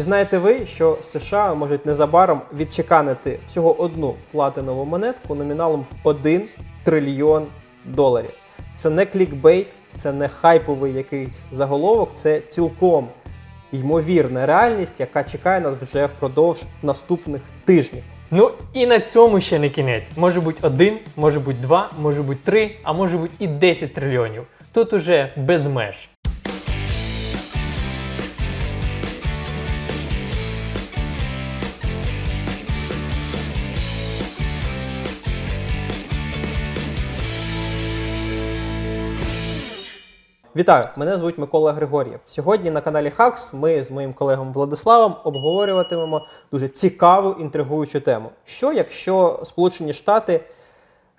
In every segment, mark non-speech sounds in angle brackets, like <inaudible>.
чи знаєте ви, що США можуть незабаром відчеканити всього одну платинову монетку номіналом в 1 трильйон доларів? Це не клікбейт, це не хайповий якийсь заголовок, це цілком ймовірна реальність, яка чекає нас вже впродовж наступних тижнів. Ну і на цьому ще не кінець. Може бути один, може бути два, може бути три, а може бути і 10 трильйонів. Тут уже без меж. Вітаю! Мене звуть Микола Григор'єв. Сьогодні на каналі Хакс ми з моїм колегом Владиславом обговорюватимемо дуже цікаву інтригуючу тему. Що якщо Сполучені Штати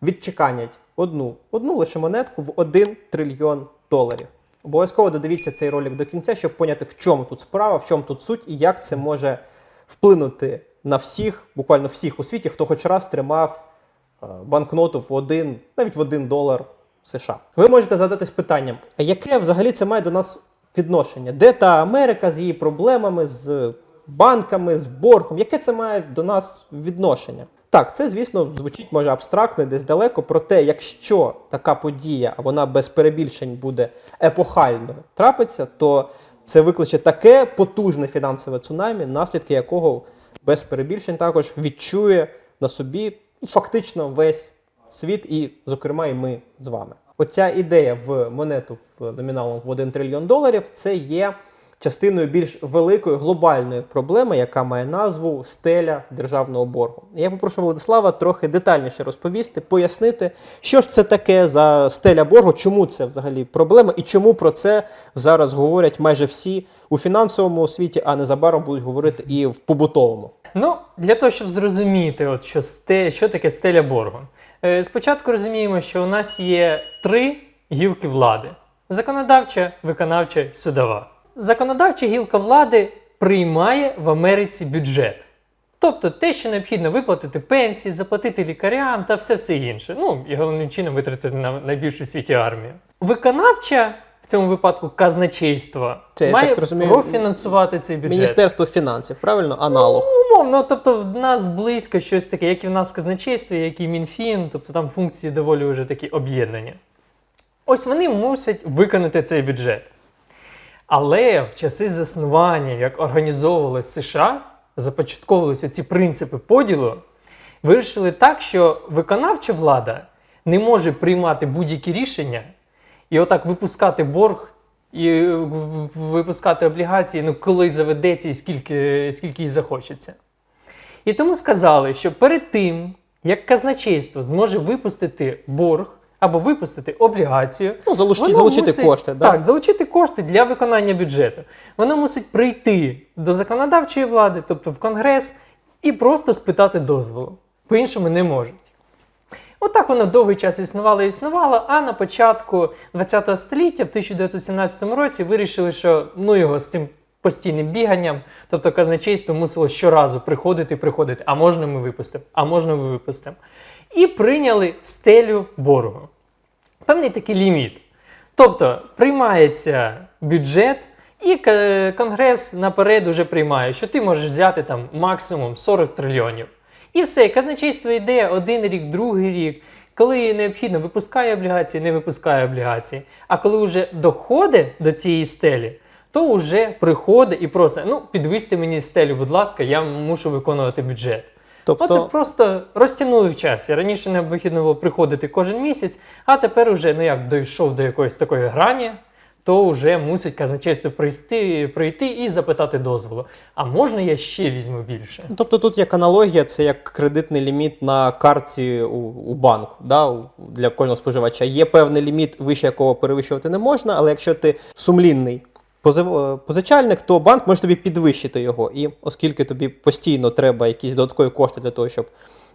відчеканять одну, одну лише монетку в 1 трильйон доларів? Обов'язково додивіться цей ролик до кінця, щоб поняти, в чому тут справа, в чому тут суть і як це може вплинути на всіх, буквально всіх у світі, хто хоч раз тримав е, банкноту в один, навіть в один долар США. Ви можете задатись питанням, а яке взагалі це має до нас відношення? Де та Америка з її проблемами, з банками, з боргом? Яке це має до нас відношення? Так, це, звісно, звучить може абстрактно, десь далеко. Проте, якщо така подія, а вона без перебільшень буде епохальною, трапиться, то це викличе таке потужне фінансове цунамі, наслідки якого без перебільшень також відчує на собі ну, фактично весь світ, і, зокрема, і ми з вами. Оця ідея в монету в номіналом в 1 трильйон доларів це є частиною більш великої глобальної проблеми, яка має назву стеля державного боргу. Я попрошу Владислава трохи детальніше розповісти, пояснити, що ж це таке за стеля боргу, чому це взагалі проблема і чому про це зараз говорять майже всі у фінансовому світі, а незабаром будуть говорити і в побутовому. Ну, для того, щоб зрозуміти, от що, сте, що таке стеля боргу. Е, спочатку розуміємо, що у нас є три гілки влади: законодавча, виконавча, судова. Законодавча гілка влади приймає в Америці бюджет. Тобто те, що необхідно виплатити пенсії, заплатити лікарям та все все інше. Ну і головним чином витратити на найбільшу в світі армію. Виконавча цьому випадку казначейство Це, я має так розумію, профінансувати цей бюджет. Міністерство фінансів, правильно? Аналог. Ну, Умовно, тобто в нас близько щось таке, як і в нас в казначействі, як і Мінфін, тобто там функції доволі вже такі об'єднані. Ось вони мусять виконати цей бюджет. Але в часи заснування, як організовувалось США, започатковувалися ці принципи поділу, вирішили так, що виконавча влада не може приймати будь-які рішення і отак випускати борг і випускати облігації, ну коли заведеться і скільки, скільки їй захочеться. І тому сказали, що перед тим, як казначейство зможе випустити борг або випустити облігацію, Ну, залучити, воно залучити мусить- кошти. Да? Так, залучити кошти для виконання бюджету. Воно мусить прийти до законодавчої влади, тобто в Конгрес, і просто спитати дозволу. По-іншому не можуть. Отак воно довгий час існувало і існувало, а на початку ХХ століття, в 1917 році, вирішили, що ну його з цим постійним біганням, тобто казначейство мусило щоразу приходити, приходити, а можна ми випустимо, а можна ми випустимо. І прийняли стелю боргу. Певний такий ліміт. Тобто приймається бюджет, і Конгрес наперед уже приймає, що ти можеш взяти там максимум 40 трильйонів. І все, казначейство йде один рік, другий рік. Коли необхідно, випускає облігації, не випускає облігації. А коли вже доходить до цієї стелі, то вже приходить і просить: ну, підвисьте мені стелю, будь ласка, я мушу виконувати бюджет. Тобто, Оце просто розтягнули в часі. Раніше необхідно було приходити кожен місяць, а тепер уже, ну як дійшов до якоїсь такої грані, то вже мусить казначейство прийти, прийти і запитати дозволу. А можна я ще візьму більше? тобто тут як аналогія, це як кредитний ліміт на карті у, у банку да, для кожного споживача. Є певний ліміт, вище якого перевищувати не можна, але якщо ти сумлінний е, позичальник, то банк може тобі підвищити його. І оскільки тобі постійно треба якісь додаткові кошти для того, щоб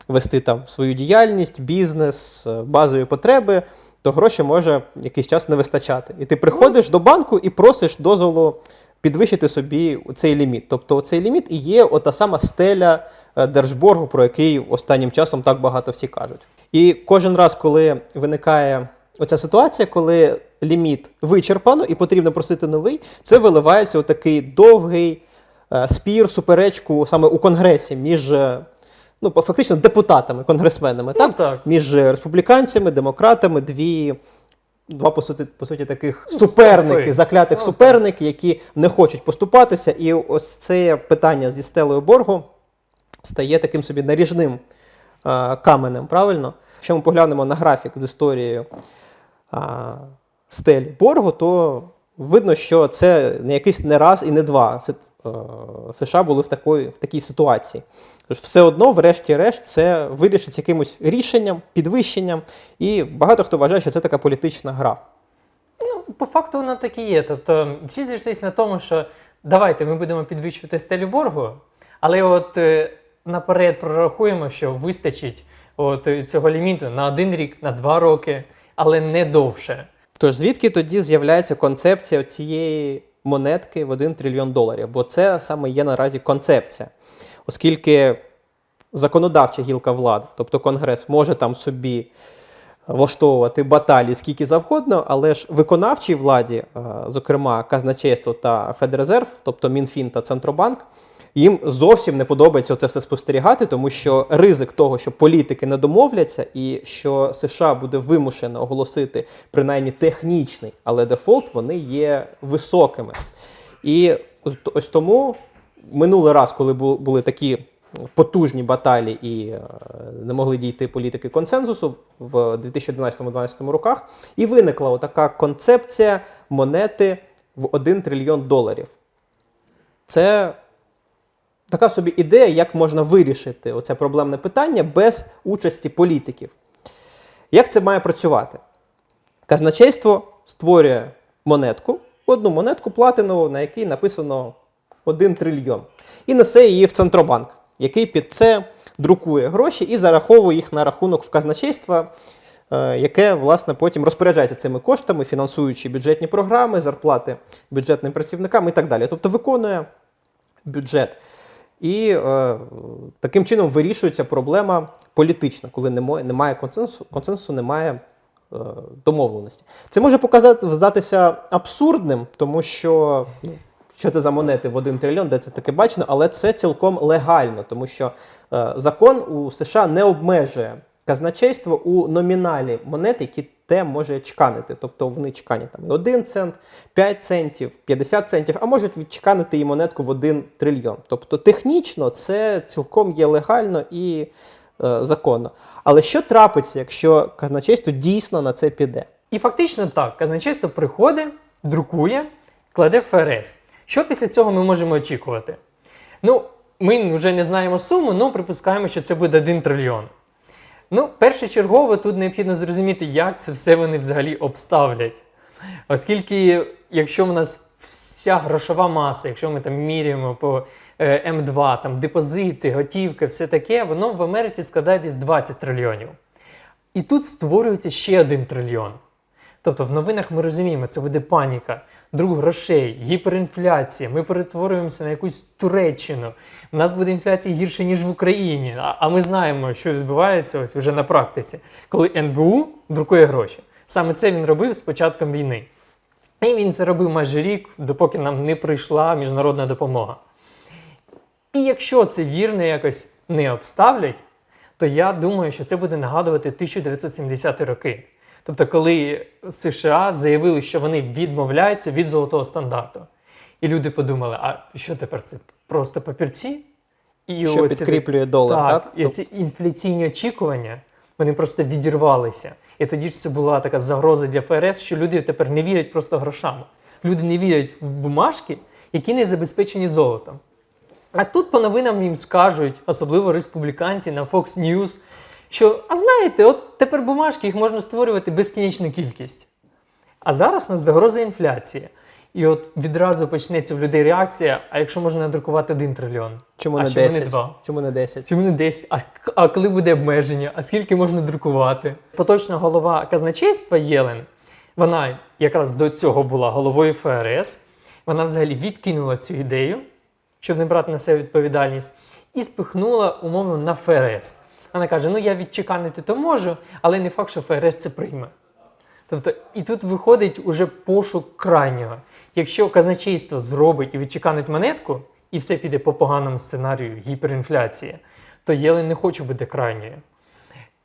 вести там свою діяльність, бізнес, е, базові потреби, то гроші може якийсь час не вистачати. І ти приходиш до банку і просиш дозволу підвищити собі цей ліміт. Тобто цей ліміт і є ота сама стеля е, держборгу, про який останнім часом так багато всі кажуть. І кожен раз, коли виникає оця ситуація, коли ліміт вичерпано і потрібно просити новий, це виливається у такий довгий е, спір, суперечку саме у Конгресі між е, ну, фактично депутатами, конгресменами, Ну, так? так. між республіканцями, демократами, дві. Два по суті, по суті таких Ну, суперники, заклятих Ну, суперники, які не хочуть поступатися. І ось це питання зі стелею боргу стає таким собі наріжним е, каменем, правильно? Якщо ми поглянемо на графік з історією а, стель боргу, то видно, що це не якийсь не раз і не два. Це, е, США були в, такої, в такій ситуації. Тож все одно, врешті-решт, це вирішить якимось рішенням, підвищенням, і багато хто вважає, що це така політична гра. Ну, По факту воно так і є. Тобто всі зійшлися на тому, що давайте ми будемо підвищувати стелю боргу, але от е, наперед прорахуємо, що вистачить от цього ліміту на один рік, на два роки, але не довше. Тож звідки тоді з'являється концепція цієї монетки в 1 трильйон доларів? Бо це саме є наразі концепція, оскільки законодавча гілка влади, тобто Конгрес, може там собі влаштовувати баталії скільки завгодно, але ж виконавчій владі, е, зокрема казначейство та Федрезерв, тобто Мінфін та Центробанк, їм зовсім не подобається це все спостерігати, тому що ризик того, що політики не домовляться, і що США буде вимушено оголосити принаймні технічний, але дефолт, вони є високими. І ось тому минулий раз, коли були такі потужні баталії і е, не могли дійти політики консенсусу в 2011-2012 роках, і виникла така концепція монети в 1 трильйон доларів. Це така собі ідея, як можна вирішити оце проблемне питання без участі політиків. Як це має працювати? Казначейство створює монетку, одну монетку платинову, на якій написано 1 трильйон, і несе її в Центробанк, який під це друкує гроші і зараховує їх на рахунок в казначейства, е, яке власне потім розпоряджається цими коштами, фінансуючи бюджетні програми, зарплати бюджетним працівникам і так далі. Тобто виконує бюджет. І е, таким чином вирішується проблема політична, коли немо- немає консенсусу, консенсу немає е, домовленості. Це може показати здатися абсурдним, тому що ну, що це за монети в 1 трильйон, де це таке бачено, але це цілком легально, тому що е, закон у США не обмежує казначейство у номіналі монет, які те може чеканити. Тобто вони чеканять там і 1 цент, 5 центів, 50 центів, а можуть відчеканити і монетку в 1 трильйон. Тобто технічно це цілком є легально і е, законно. Але що трапиться, якщо казначейство дійсно на це піде? І фактично так, казначейство приходить, друкує, кладе в ФРС. Що після цього ми можемо очікувати? Ну, ми вже не знаємо суму, але припускаємо, що це буде 1 трильйон. Ну, першочергово тут необхідно зрозуміти, як це все вони взагалі обставлять. Оскільки, якщо в нас вся грошова маса, якщо ми там міряємо по е, М2, там депозити, готівки, все таке, воно в Америці складає десь 20 трильйонів. І тут створюється ще один трильйон. Тобто в новинах ми розуміємо, це буде паніка, друг грошей, гіперінфляція. Ми перетворюємося на якусь Туреччину. У нас буде інфляція гірше, ніж в Україні. А, ми знаємо, що відбувається ось вже на практиці, коли НБУ друкує гроші. Саме це він робив з початком війни. І він це робив майже рік, допоки нам не прийшла міжнародна допомога. І якщо це вірно якось не обставлять, то я думаю, що це буде нагадувати 1970 роки. Тобто, коли США заявили, що вони відмовляються від золотого стандарту. І люди подумали, а що тепер це просто папірці? І Що оці- підкріплює долар, так? так? І ці інфляційні очікування вони просто відірвалися. І тоді ж це була така загроза для ФРС, що люди тепер не вірять просто грошам. Люди не вірять в бумажки, які не забезпечені золотом. А тут по новинам їм скажуть, особливо республіканці на Fox News, що, а знаєте, от тепер бумажки їх можна створювати безкінечну кількість. А зараз у нас загроза інфляції. І от відразу почнеться в людей реакція: а якщо можна надрукувати 1 трильйон? Чому а не чому 10? не 2? Чому не 10? Чому не 10? А, а коли буде обмеження? А скільки можна друкувати? Поточна голова казначейства Єлен, вона якраз до цього була головою ФРС. Вона взагалі відкинула цю ідею, щоб не брати на себе відповідальність, і спихнула умовно на ФРС. Вона каже: ну я відчеканити то можу, але не факт, що ФРС це прийме. Тобто, і тут виходить уже пошук крайнього. Якщо казначейство зробить і відчеканить монетку, і все піде по поганому сценарію гіперінфляції, то Єлен не хоче бути крайньою.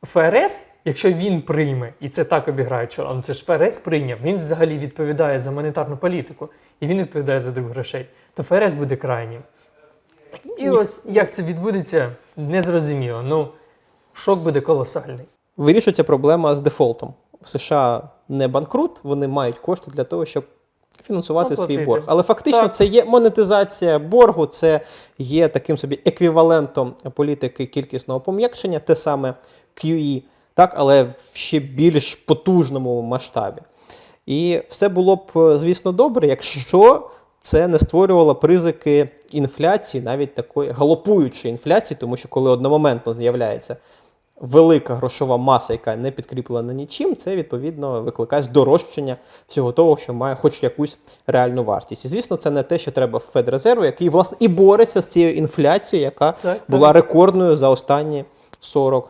ФРС, якщо він прийме, і це так обіграють, що «А, це ж ФРС прийняв, він взагалі відповідає за монетарну політику, і він відповідає за друг грошей, то ФРС буде крайнім. І ось як це відбудеться, незрозуміло. Ну, шок буде колосальний. Вирішується проблема з дефолтом. В США не банкрут, вони мають кошти для того, щоб фінансувати свій борг. Але фактично Так. це є монетизація боргу, це є таким собі еквівалентом політики кількісного пом'якшення, те саме QE, так, але в ще більш потужному масштабі. І все було б, е, звісно, добре, якщо це не створювало б ризики інфляції, навіть такої галопуючої інфляції, тому що коли одномоментно з'являється велика грошова маса, яка не підкріплена нічим, це відповідно викликає здорожчання всього того, що має хоч якусь реальну вартість. І звісно, це не те, що треба в Федрезерву, який власне і бореться з цією інфляцією, яка Так, була так. рекордною за останні 40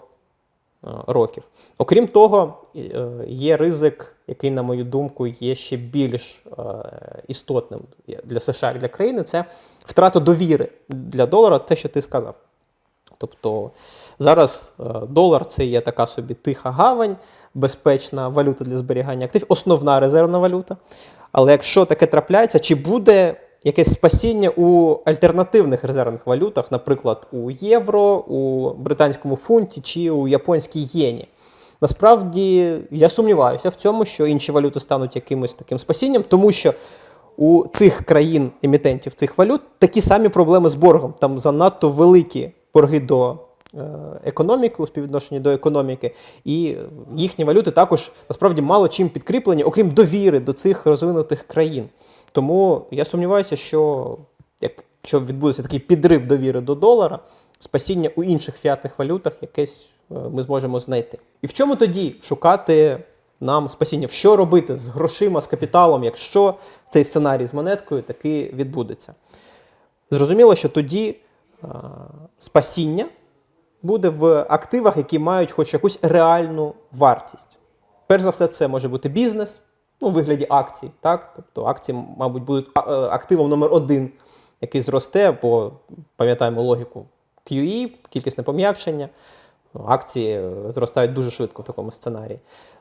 е, років. Окрім того, е, є ризик, який, на мою думку, є ще більш е, істотним для США як для країни, це втрата довіри для долара, те, що ти сказав. Тобто зараз е, долар це є така собі тиха гавань, безпечна валюта для зберігання активів, основна резервна валюта. Але якщо таке трапляється, чи буде якесь спасіння у альтернативних резервних валютах, наприклад, у євро, у британському фунті чи у японській єні? Насправді я сумніваюся в цьому, що інші валюти стануть якимось таким спасінням, тому що у цих країн емітентів цих валют такі самі проблеми з боргом. Там занадто великі борги до е, економіки у співвідношенні до економіки, і їхні валюти також насправді мало чим підкріплені, окрім довіри до цих розвинутих країн. Тому я сумніваюся, що якщо відбудеться такий підрив довіри до долара, спасіння у інших фіатних валютах якесь е, ми зможемо знайти. І в чому тоді шукати нам спасіння? Що робити з грошима, з капіталом, якщо цей сценарій з монеткою таки відбудеться? Зрозуміло, що тоді спасіння буде в активах, які мають хоч якусь реальну вартість. Перш за все, це може бути бізнес, ну, у вигляді акцій. Так? Тобто акції, мабуть, будуть е, активом номер один, який зросте, бо пам'ятаємо логіку QE, кількісне пом'якшення. Ну, Акції е, зростають дуже швидко в такому сценарії.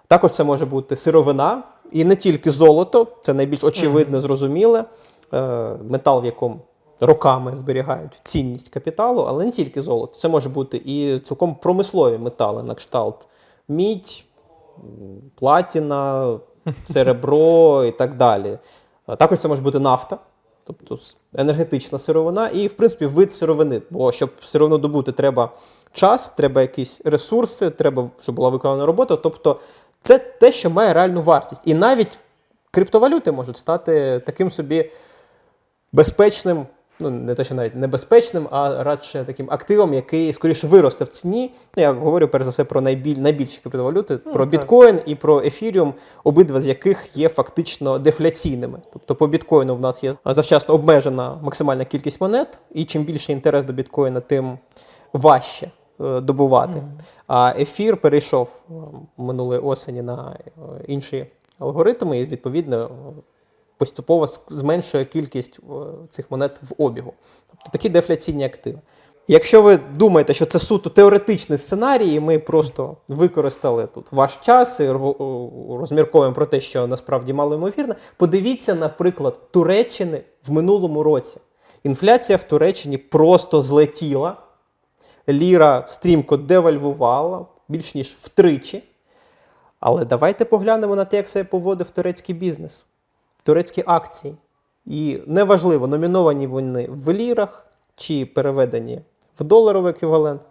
Також це може бути сировина, і не тільки золото, це найбільш очевидне, зрозуміле, е, метал, в якому роками зберігають цінність капіталу, але не тільки золото. Це може бути і цілком промислові метали, на кшталт мідь, платіна, <laughs> серебро і так далі. Також це може бути нафта, тобто енергетична сировина, і, в принципі, вид сировини. Бо щоб сировину добути, треба час, треба якісь ресурси, треба, щоб була виконана робота. Тобто, це те, що має реальну вартість. І навіть криптовалюти можуть стати таким собі безпечним, ну не те, що навіть небезпечним, а радше таким активом, який скоріше виросте в ціні. Ну, Я говорю перш за все про найбіль, найбільші криптовалюти, про так. біткоін і про ефіріум, обидва з яких є фактично дефляційними. Тобто по біткоїну в нас є завчасно обмежена максимальна кількість монет, і чим більше інтерес до біткоїна, тим важче е, добувати. А ефір перейшов е, минулої осені на е, інші алгоритми, і відповідно поступово зменшує кількість е, цих монет в обігу. Тобто такі дефляційні активи. Якщо ви думаєте, що це суто теоретичний сценарій, і ми просто використали тут ваш час і ро- розмірковуємо про те, що насправді мало ймовірно, подивіться, наприклад, Туреччини в минулому році. Інфляція в Туреччині просто злетіла, ліра стрімко девальвувала більш ніж втричі. Але давайте поглянемо на те, як себе поводив турецький бізнес, турецькі акції. І неважливо, номіновані вони в лірах чи переведені в доларовий еквівалент.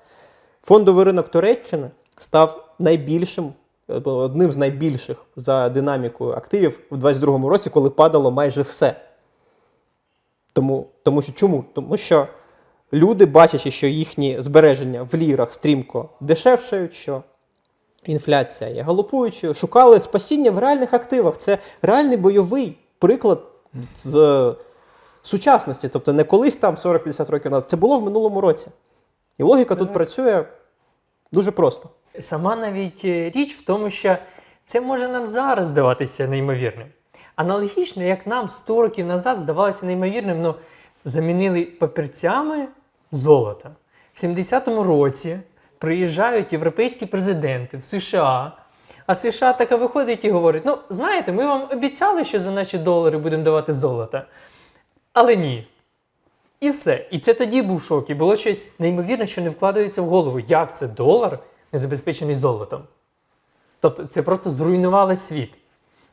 Фондовий ринок Туреччини став найбільшим, е, одним з найбільших за динамікою активів у 2022 році, коли падало майже все. Тому, тому що чому? Тому що люди, бачачи, що їхні збереження в лірах стрімко дешевшають, що інфляція є галопуючою, шукали спасіння в реальних активах. Це реальний бойовий приклад з сучасності. Тобто не колись там 40-50 років назад. Це було в минулому році. І логіка тут працює дуже просто. Сама навіть е, річ в тому, що це може нам зараз здаватися неймовірним. Аналогічно, як нам 100 років назад здавалося неймовірним, ну, замінили папірцями золото. В 70-му році приїжджають європейські президенти в США. А США така виходить і говорить: ну, знаєте, ми вам обіцяли, що за наші долари будемо давати золото. Але ні. І все. І це тоді був шок. І було щось неймовірне, що не вкладається в голову. Як це долар не забезпечений золотом? Тобто це просто зруйнувало світ.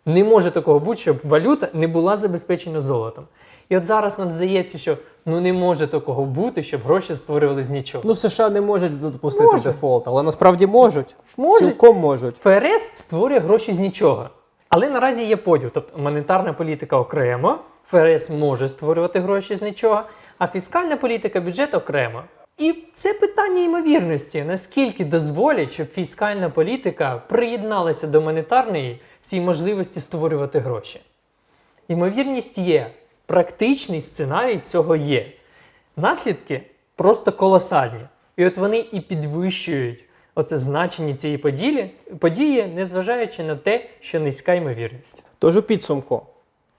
Не може такого бути, щоб валюта не була забезпечена золотом. І от зараз нам здається, що ну не може такого бути, щоб гроші створювали з нічого. Ну, США не можуть допустити Може. дефолт, але насправді можуть. Можуть. Цілком можуть. ФРС створює гроші з нічого. Але наразі є поділ. Тобто монетарна політика окремо, ФРС може створювати гроші з нічого, а фіскальна політика, бюджет окремо. І це питання ймовірності, наскільки дозволять, щоб фіскальна політика приєдналася до монетарної цій можливості створювати гроші. Ймовірність є, практичний сценарій цього є. Наслідки просто колосальні. І от вони і підвищують оце значення цієї події, події, незважаючи на те, що низька ймовірність. Тож у підсумку,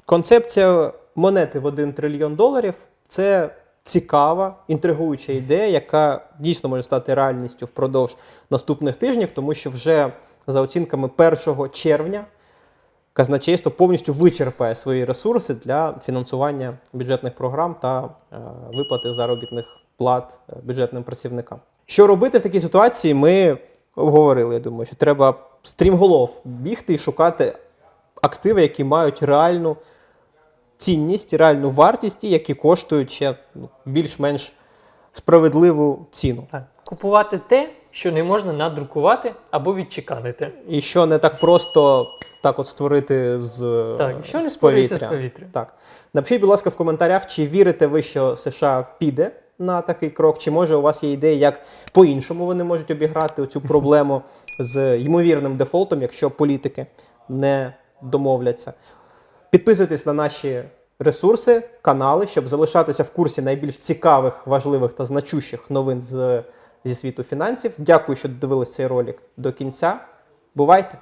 концепція монети в 1 трильйон доларів це цікава, інтригуюча ідея, яка дійсно може стати реальністю впродовж наступних тижнів, тому що вже за оцінками 1 червня казначейство повністю вичерпає свої ресурси для фінансування бюджетних програм та е, виплати заробітних плат е, бюджетним працівникам. Що робити в такій ситуації? Ми обговорили. Я думаю, що треба стрімголов бігти і шукати активи, які мають реальну цінність, реальну вартість, і які коштують ще ну, більш-менш справедливу ціну. Так. Купувати те, що не можна надрукувати або відчеканити. І що не так просто так от створити з, Так, що не створюється з повітря. повітря. Так. Напишіть, будь ласка, в коментарях, чи вірите ви, що США піде на такий крок, чи може у вас є ідеї, як по-іншому вони можуть обіграти цю проблему з ймовірним дефолтом, якщо політики не домовляться. Підписуйтесь на наші ресурси, канали, щоб залишатися в курсі найбільш цікавих, важливих та значущих новин з, зі світу фінансів. Дякую, що дивились цей ролик до кінця. Бувайте!